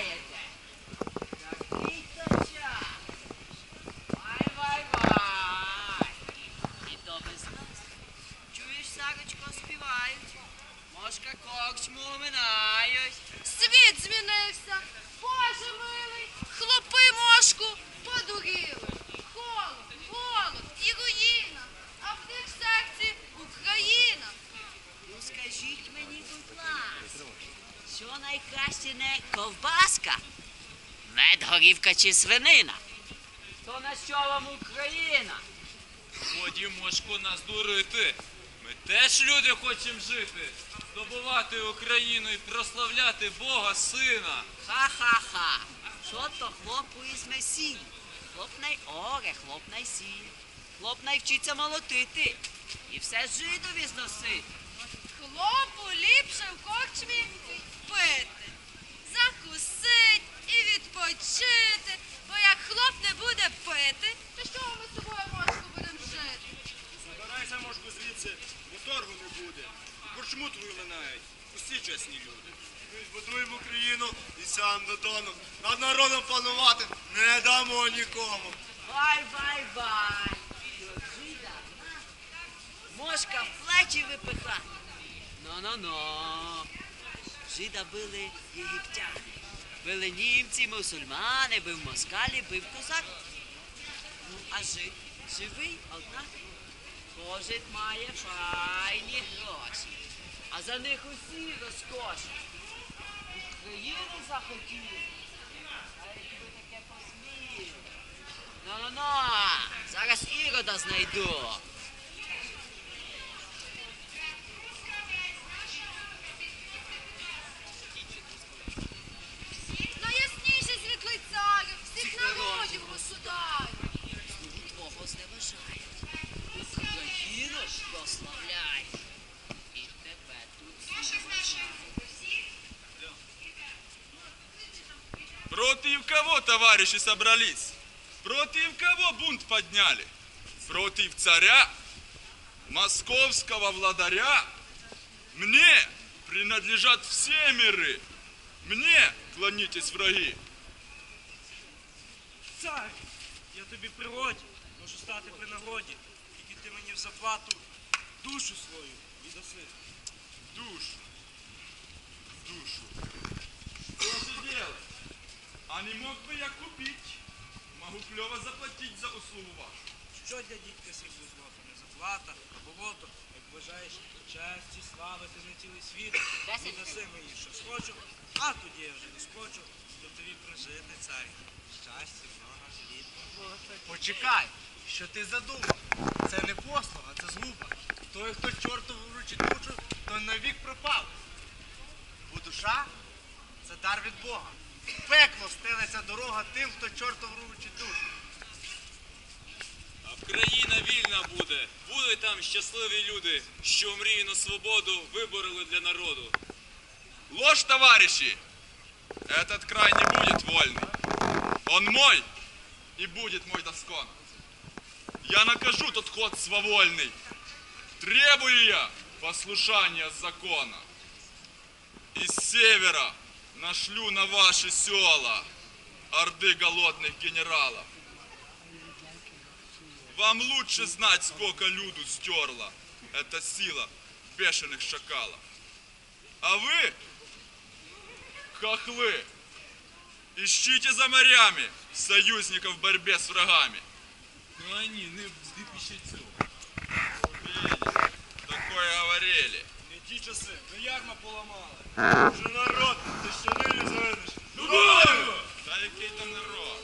cállate. Мошка? Мед, горівка чи свинина? То на що вам Україна? Годі мошку нас дурити. Ми теж люди хочемо жити, здобувати Україну і прославляти Бога Сина. Ха-ха-ха. Що то хлопу із месії? Хлоп най оре, хлоп най сіє. Хлоп най вчиться молотити. І все жидові зносити. Хлопу ліпше в корчмі пити, закусить і відпочити. Бо як хлоп не буде пити, то що ми з тобою мошку будемо жити? Забирайся, мошку, звідси, бо торгу не буде. І твою линають. Усі чесні люди. Ми збудуємо Україну і сам додону. Над народом панувати не дамо нікому. Бай, бай, бай. До. Мошка в плечі випиха. Ну-ну-ну. Жида били єгиптяни. Били німці, мусульмани, бив москалі, бив козак. Ну, а жид живий, однак. Бо має файні гроші. А за них усі розкоші. Україну захотіли. А якби таке посміли. Ну-ну-ну, зараз Ірода знайду. товарищи, собрались? Против кого бунт подняли? Против царя? Московского владаря? Мне принадлежат все миры. Мне клонитесь, враги. Цар, я тобі при роді, можу стати при нагоді. Тільки ти мені в заплату душу свою віддаси. Душу. Душу. Что же делать? А не мог бы я купить? Могу клево заплатить за услугу вашу. Що для дітка срібло злото? Не заплата, а болото, як вважаєш, честі, слави ти на цілий світ. Десять. Віддаси мені, що схочу, а тоді я вже не скочу, до тобі прожити, цар. Щастя, много літ. Почекай, що ти задумав? Це не послуга, це згуба. Той, хто чортову вручить душу, той навік пропав. Бо душа це дар від Бога. В Пекло стелиться дорога тим, хто чортову вручить душу. А Країна вільна буде. Будуть там щасливі люди, що мрію на свободу вибороли для народу. Ложь, товарищи! Этот край не будет вольный. Он мой и будет мой доскон. Я накажу тот ход свавольный. Требую я послушания закона. Из севера нашлю на ваши села орды голодных генералов. Вам лучше знать, сколько люду стерла эта сила бешеных шакалов. А вы, хохлы, ищите за морями союзников в борьбе с врагами. Ну ані, не цього. Часи, ми ярма поламали. Вже народ, ти ще нині заведеш. Та який там народ?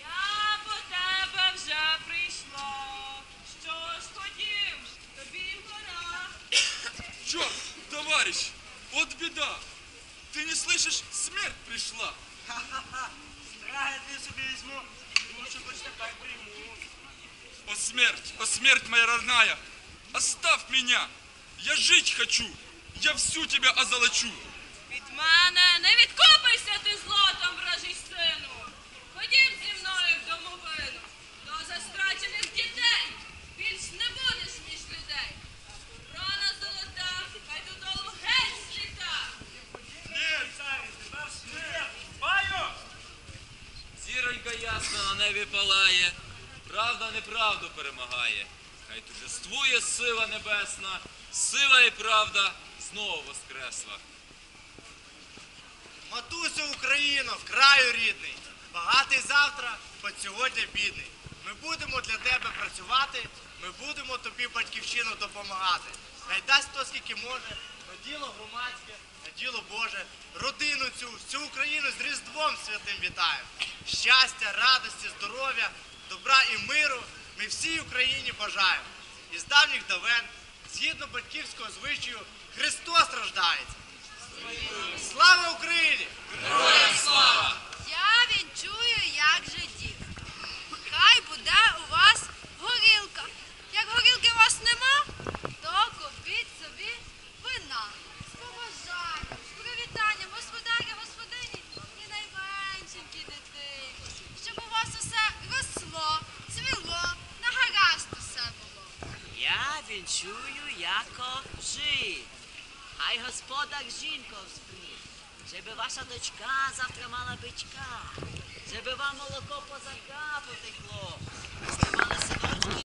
Я по тебе вже прийшла. Що ж ходім, тобі пора. Черт, товарищ, вот беда. Ты не слышишь, смерть пришла. Страги ти собі візьму, О смерть, о смерть моя родная, оставь меня. Я жить хочу, я всю тебя озолочу. Від мене не відкопайся ти злотом, вражий сину. Ходім зі мною в домовину. До застрачених дітей більш не будеш між людей. Рана золота, хай додолу геть зліта. Ні, царі, тебе смерть. Баю! Зіронька ясна на небі палає, правда неправду перемагає. Хай торжествує сила небесна, сила і правда знову воскресла. Матусю Україно, краю рідний. Багатий завтра, хоч сьогодні бідний. Ми будемо для тебе працювати, ми будемо тобі батьківщину допомагати. хай дасть хто скільки може, на діло громадське, на діло Боже, родину цю, всю Україну з Різдвом святим вітаємо. Щастя, радості, здоров'я, добра і миру ми всій Україні бажаємо. І з давніх давен, згідно батьківського звичаю, Христос рождається. Слава Україні! Я Я вінчую яко жид. Хай господар жінко вспріг, щоб ваша дочка завтра мала бичка, щоб вам молоко по зака потекло, щоб мали